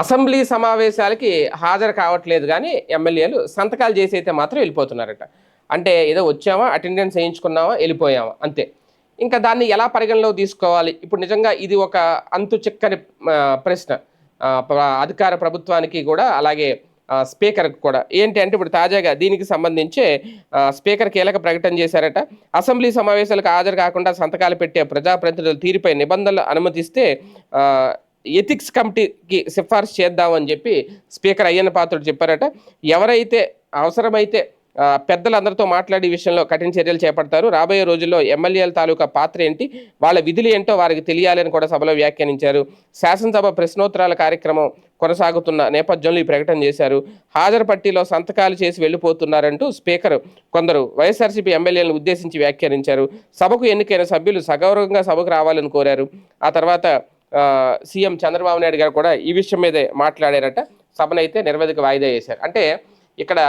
Assembly సమావేశాలకి హాజరు కావట్లేదు కానీ ఎమ్మెల్యేలు సంతకాలు చేసి అయితే మాత్రం వెళ్ళిపోతున్నారట. అంటే ఏదో వచ్చామా అటెండెన్స్ వేయించుకున్నామా వెళ్ళిపోయామా అంతే. ఇంకా దాన్ని ఎలా పరిగణలో తీసుకోవాలి? ఇప్పుడు నిజంగా ఇది ఒక అంతు చిక్కని ప్రశ్న. అధికార ప్రభుత్వానికి కూడా అలాగే స్పీకర్కి కూడా. ఏంటి అంటే ఇప్పుడు తాజాగా దీనికి సంబంధించి స్పీకర్ కీలక ప్రకటన చేశారట. అసెంబ్లీ సమావేశాలకు హాజరు కాకుండా సంతకాలు పెట్టే ప్రజాప్రతినిధుల తీరుపై నిబంధనలు అనుమతిస్తే ఎథిక్స్ కమిటీకి సిఫార్సు చేద్దామని చెప్పి స్పీకర్ అయ్యన్న పాత్రుడు చెప్పారట. ఎవరైతే అవసరమైతే పెద్దలందరితో మాట్లాడే విషయంలో కఠిన చర్యలు చేపడతారు. రాబోయే రోజుల్లో ఎమ్మెల్యేల తాలూకా పాత్ర ఏంటి? వాళ్ళ విధులు ఏంటో వారికి తెలియాలని కూడా సభలో వ్యాఖ్యానించారు. శాసనసభ ప్రశ్నోత్తరాల కార్యక్రమం కొనసాగుతున్న నేపథ్యంలో ఈ ప్రకటన చేశారు. హాజరు పట్టీలో సంతకాలు చేసి వెళ్ళిపోతున్నారంటూ స్పీకర్ కొందరు వైఎస్ఆర్సీపీ ఎమ్మెల్యేలను ఉద్దేశించి వ్యాఖ్యానించారు. సభకు ఎన్నికైన సభ్యులు సగౌరవంగా సభకు రావాలని కోరారు. ఆ తర్వాత సీఎం చంద్రబాబు నాయుడు గారు కూడా ఈ విషయం మీదే మాట్లాడారట. సభనైతే నిర్వధిక వాయిదా వేశారు. అంటే ఇక్కడ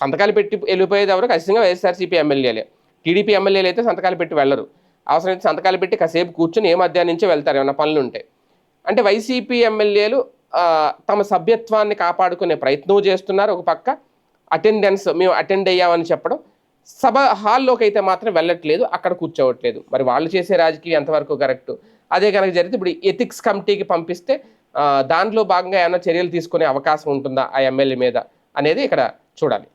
సంతకాలు పెట్టి వెళ్ళిపోయేది ఎవరు? ఖచ్చితంగా వైఎస్ఆర్సీపీ ఎమ్మెల్యేలే. టీడీపీ ఎమ్మెల్యేలు అయితే సంతకాలు పెట్టి వెళ్ళరు. అవసరమైతే సంతకాలు పెట్టి కాసేపు కూర్చొని ఏ మధ్యాహ్నం నుంచే వెళ్తారు ఏమైనా పనులు ఉంటే అంటే వైసీపీ ఎమ్మెల్యేలు తమ సభ్యత్వాన్ని కాపాడుకునే ప్రయత్నం చేస్తున్నారు. ఒక పక్క అటెండెన్స్ మేము అటెండ్ అయ్యామని చెప్పడం. సభ హాల్లోకి అయితే మాత్రం వెళ్ళట్లేదు. అక్కడ కూర్చోవట్లేదు. మరి వాళ్ళు చేసే రాజకీయం ఎంతవరకు కరెక్ట్? అదే కనుక జరిగితే ఇప్పుడు ఎథిక్స్ కమిటీకి పంపిస్తే దాంట్లో భాగంగా ఏమైనా చర్యలు తీసుకునే అవకాశం ఉంటుందా ఆ ఎమ్మెల్యే మీద అనేది ఇక్కడ చూడాలి.